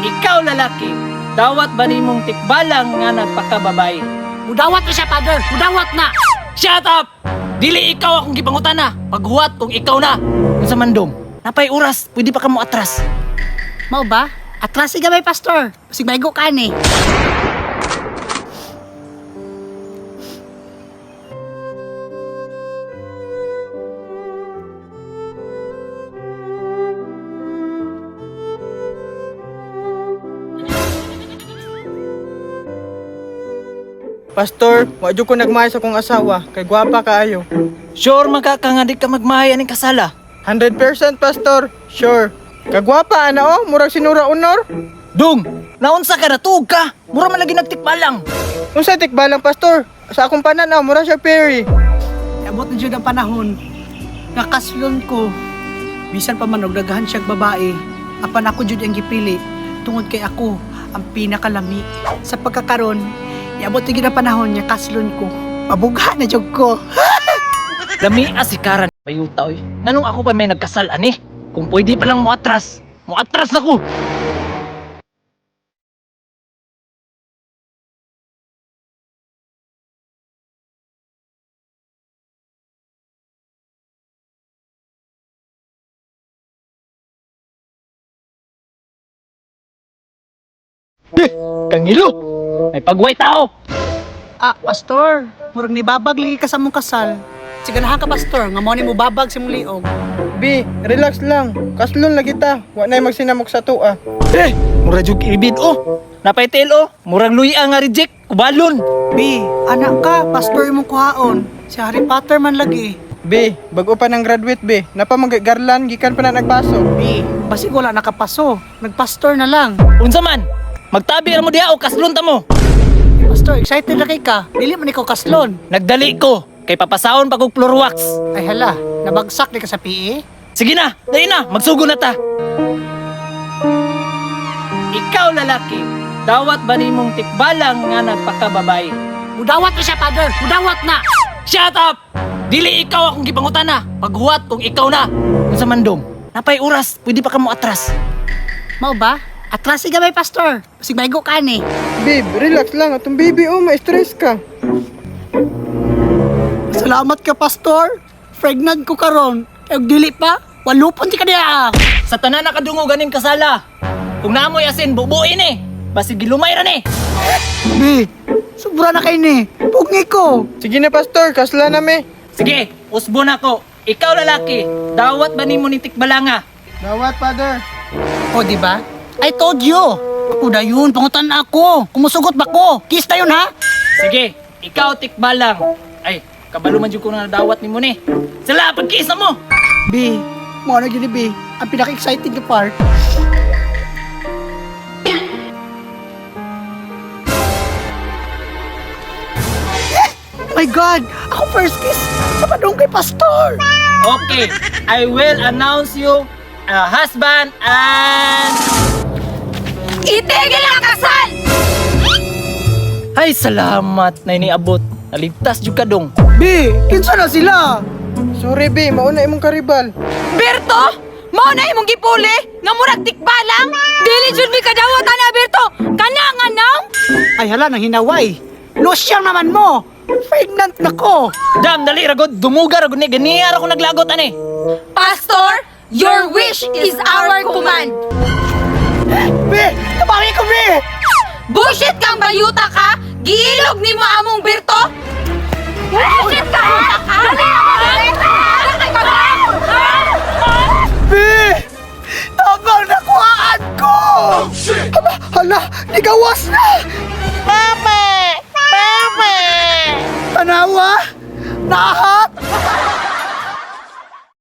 Ikaw lalaki, dawat ba nimong tikbalang nga nagpakababay? Mudawat na siya, father. Mudawat na. Shut up! Dili ikaw akong gipangutan na. Paghuwat kung ikaw na. Sa mandong, napay oras, pwede pa ka mo atras. Mao ba? Atras si gamay, pastor. Sig maigo ka ni. Pastor, wadyo ko nagmahal sa kong asawa, kay gwapa kaayo. Sure magkakangadik ka magmahaya ning kasala. 100% pastor, sure. Kagwapa ana oh, murag sinura unor. Dong, naunsa ka natug ka? Mura man lagi nagtikbalang. Unsa tikbalang pastor? Sa akong pananaw, mura siya Perry. Abot na dyan ang panahon. Nakaslon ko. Bisan pa man og daghan siyang babae. Apan ako jud ang gipili. Tungod kay ako ang pinakalami. Sa pagkakaron, iabot na gyud ang panahon niya kaslon ko. Mabugha na jud ko. Lami asikaran. Mayuta oy. Nanong ako pa may nagkasal ani? Kung pwede pa lang mo atras. Mo atras na ko. Kangilo. May pagway tao. Ah, pastor, murag ni babag lagi ka sa mong kasal. Siganahan ka, pastor, nga mo ni mo babag sa mong liog. B, relax lang. Kaslon lagi ta. Wa na magsinamok sa tua. Eh, mura jug ibid oh. Napay telo, murag luya nga reject, kubalon. B, anak ka, pastor imong kuhaon. Si Harry Potter man lagi. B, bago pa ng graduate B. Napa garlan gikan pa na nagpaso. B, basig wala nakapaso. Nagpastor na lang. Unsa man? Magtabi ra mo diha o kaslon ta mo. Pastor, excited na kay ka. Dili man ikaw kaslon. Nagdali ko kay papasahon pa kog floor wax. Ay hala, nabagsak di ka sa? PE? Sige na, dali na, magsugo na ta. Ikaw lalaki, dawat ba nimong tikbalang nga nagpakababay? Mudawat na siya, father. Mudawat na. Shut up! Dili ikaw akong gipangutan na. Paghuwat kung ikaw na. Sa mandong, napay oras, pwede pa ka mo atras. Mao ba? Atras si gamay, pastor. Sig maigo ka ni. Babe, relax lang. Atong baby oh, ma-stress ka. Salamat ka, pastor. Pregnant ko karon. Kaya dili pa, walupon ti ka diya. Sa tanan na kadungo ganing kasala. Kung naamoy asin, bubuin eh. Basi gilumay ra ni. B, sobra na kay ni. Pugi ko. Sige na pastor, kasla na me. Sige, usbo na ko. Ikaw lalaki, dawat ba nimo ni tikbalanga? Dawat, father. O, di ba? I told you. Ako na yun, pangutan na ako. Kumusugot ba ko? Kiss na yun, ha? Sige, ikaw tikbalang. Ay, kabalo man jud ko na dawat nimo ni. Sala, pagkiss na mo. B, mo na yun, B. Ang pinaka-exciting na part. My God! Ako first kiss sa padong kay Pastor! Okay, I will announce you a husband and... Itigil ang kasal! Ay, salamat na iniabot. Naligtas jud ka dong. B, kinsa na sila? Sorry B, mauna imong karibal. Berto! Mao na imong gipuli nga murag tikbalang. Dili jud mi kadawat ana Berto. Kana nga naw? Ay hala, nang hinaway. Losyang naman mo! Pregnant na ko! Dam, dali ragod. Dumuga ragod ni. Ganiyar ako naglagot ani. Pastor, your wish is our command. Be! Tabangi ko, Be! Bullshit kang bayuta ka! Giilog ni mo among Berto! Bullshit ka! Dali! Be! Tabang nakuhaan ko! Oh, shit! Aba, hala! Nigawas na! Mame! Mame! Tanawa! Nahat!